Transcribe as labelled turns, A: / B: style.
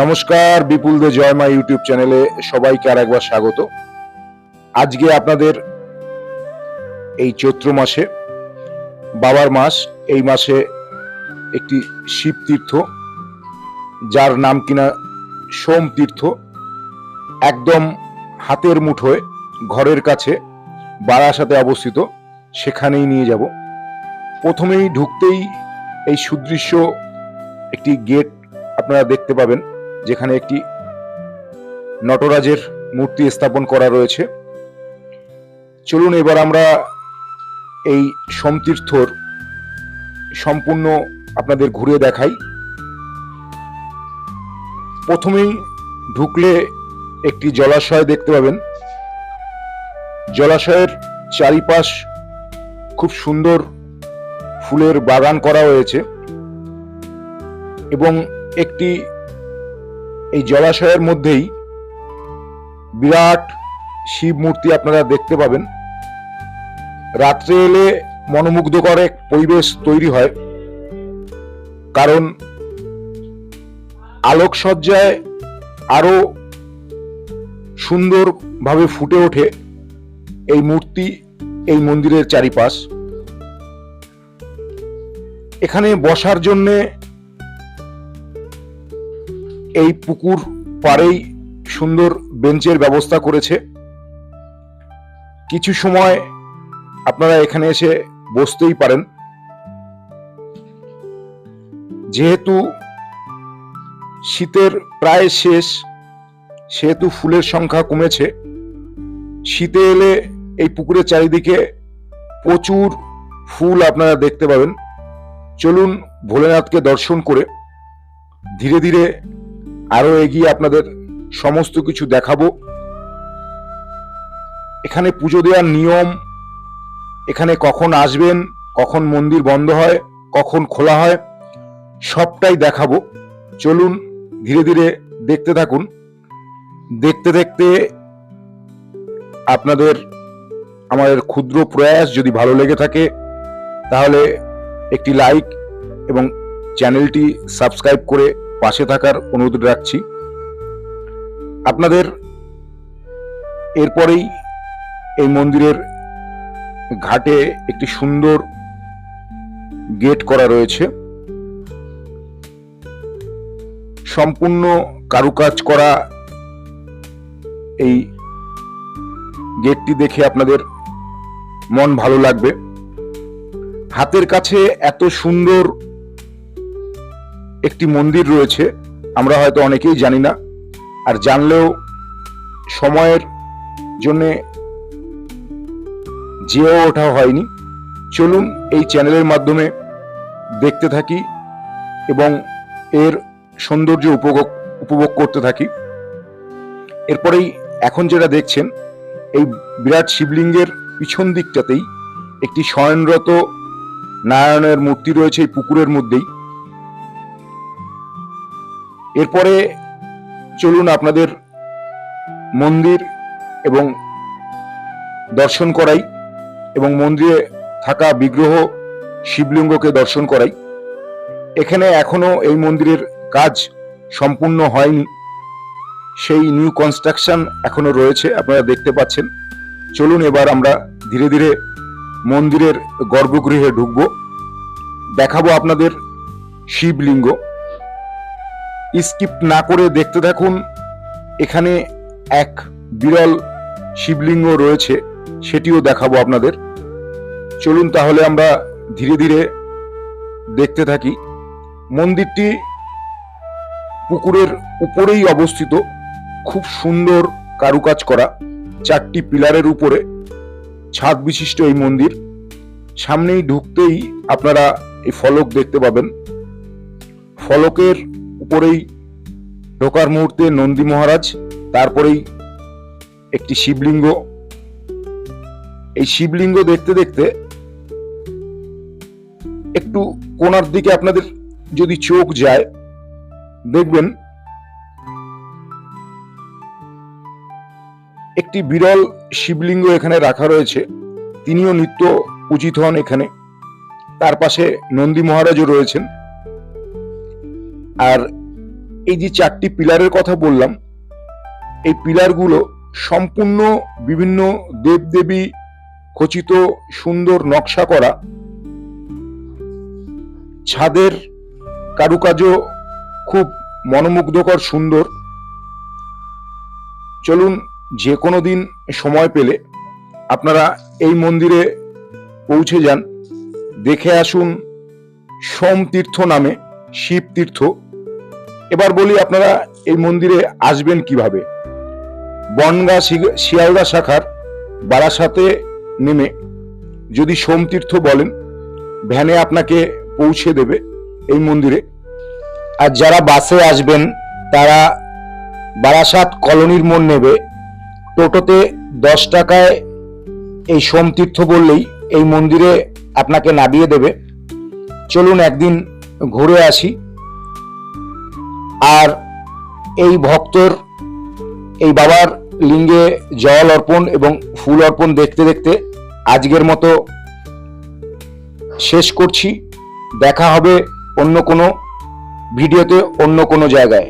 A: নমস্কার বিপুল দে জয়মা ইউটিউব চ্যানেলে সবাইকে আর একবার স্বাগত। আজকে আপনাদের এই চৈত্র মাসে, বাবার মাস, এই মাসে একটি শিব তীর্থ, যার নাম কিনা সোম তীর্থ। একদম হাতের মুঠোয় ঘরের কাছে বারাসাতে অবস্থিত, সেখানেই নিয়ে যাব। প্রথমেই ঢুকতেই এই সুদৃশ্য একটি গেট আপনারা দেখতে পাবেন। যেখানে একটি নটরাজের মূর্তি স্থাপন করা রয়েছে। চলুন এবার আমরা এই সমতীর্থর সম্পূর্ণ আপনাদের ঘুরে দেখাই। প্রথমেই ঢুকলে একটি জলাশয় দেখতে পাবেন। জলাশয়ের চারিপাশ খুব সুন্দর ফুলের বাগান করা হয়েছে এবং একটি এই জলাশয়ের মধ্যেই বিরাট শিব মূর্তি আপনারা দেখতে পাবেন। রাত্রে এলে মনোমুগ্ধকর এক পরিবেশ তৈরি হয়। কারণ আলোকসজ্জায় আরও সুন্দরভাবে ফুটে ওঠে এই মূর্তি, এই মন্দিরের চারিপাশ। এখানে বসার জন্যে এই পুকুর পাড়েই সুন্দর বেঞ্চের ব্যবস্থা করেছে। কিছু সময় আপনারা এখানে এসে বসতেই পারেন। যেহেতু শীতের প্রায় শেষ, সেহেতু ফুলের সংখ্যা কমেছে, শীতে এলে এই পুকুরের চারিদিকে প্রচুর ফুল আপনারা দেখতে পাবেন। চলুন ভোলেনাথকে দর্শন করে ধীরে ধীরে আরও এগিয়ে আপনাদের সমস্ত কিছু দেখাবো। এখানে পুজো দেওয়ার নিয়ম, এখানে কখন আসবেন, কখন মন্দির বন্ধ হয়, কখন খোলা হয়, সবটাই দেখাবো। চলুন, ধীরে ধীরে দেখতে থাকুন। দেখতে দেখতে আপনাদের আমাদের ক্ষুদ্র প্রয়াস যদি ভালো লেগে থাকে, তাহলে একটি লাইক এবং চ্যানেলটি সাবস্ক্রাইব করে পাশে থাকার অনুরোধ রাখছি। আপনাদের এরপরেই এই মন্দিরের ঘাটে একটি সুন্দর গেট করা রয়েছে। সম্পূর্ণ কারুকাজ করা এই গেটটি দেখে আপনাদের মন ভালো লাগবে। হাতের কাছে এত সুন্দর একটি মন্দির রয়েছে, আমরা হয়তো অনেকেই জানি না। আর জানলেও সময়ের জন্যে যেও ওঠা হয়নি। চলুন এই চ্যানেলের মাধ্যমে দেখতে থাকি এবং এর সৌন্দর্য উপভোগ উপভোগ করতে থাকি। এরপরেই এখন যেটা দেখছেন, এই বিরাট শিবলিঙ্গের পিছন দিকটাতেই একটি শয়নরত নারায়ণের মূর্তি রয়েছে এই পুকুরের মধ্যেই। এরপরে চলুন আপনাদের মন্দির এবং দর্শন করাই এবং মন্দিরে থাকা বিগ্রহ শিবলিঙ্গকে দর্শন করাই। এখানে এখনও এই মন্দিরের কাজ সম্পূর্ণ হয়নি। সেই নিউ কনস্ট্রাকশন এখনও রয়েছে, আপনারা দেখতে পাচ্ছেন। চলুন এবার আমরা ধীরে ধীরে মন্দিরের গর্ভগৃহে ঢুকব। দেখাবো আপনাদের শিবলিঙ্গ। স্কিপ না করে দেখতে থাকুন। এখানে এক বিরল শিবলিঙ্গ রয়েছে, সেটিও দেখাবো আপনাদের। চলুন তাহলে আমরা ধীরে ধীরে দেখতে থাকি। মন্দিরটি পুকুরের উপরেই অবস্থিত। খুব সুন্দর কারুকাজ করা, চারটি পিলারের উপরে ছাদ বিশিষ্ট এই মন্দির। সামনেই ঢুকতেই আপনারা এই ফলক দেখতে পাবেন। ফলকের উপরেই ঢোকার মুহূর্তে নন্দী মহারাজ, তারপরেই একটি শিবলিঙ্গ। এই শিবলিঙ্গ দেখতে দেখতে একটু কোনার দিকে আপনাদের যদি চোখ যায়, দেখবেন একটি বিরল শিবলিঙ্গ এখানে রাখা রয়েছে। তিনিও নিত্য পূজিত হন এখানে। তার পাশে নন্দী মহারাজও রয়েছেন। আর এই যে চারটি পিলারের কথা বললাম, এই পিলারগুলো সম্পূর্ণ বিভিন্ন দেবদেবী খচিত সুন্দর নকশা করা। ছাদের কারুকাজও খুব মনোমুগ্ধকর সুন্দর। চলুন যে কোনো দিন সময় পেলে আপনারা এই মন্দিরে পৌঁছে যান। দেখে আসুন সোম তীর্থ নামে শিব তীর্থ। এবার বলি আপনারা এই মন্দিরে আসবেন কীভাবে? বনগা শিয়ালদা শাখার বারাসাতে নেমে যদি সোমতীর্থ বলেন, ভ্যানে আপনাকে পৌঁছে দেবে এই মন্দিরে।
B: আর যারা বাসে আসবেন, তারা বারাসাত কলোনির মোড় নেবে। টোটোতে দশ টাকায় এই সোমতীর্থ বললেই এই মন্দিরে আপনাকে নামিয়ে দেবে। চলুন একদিন ঘুরে আসি। আর এই ভক্তর, এই বাবার লিঙ্গে জল অর্পণ এবং ফুল অর্পণ দেখতে দেখতে আজকের মতো শেষ করছি। দেখা হবে অন্য কোনো ভিডিওতে অন্য কোনো জায়গায়।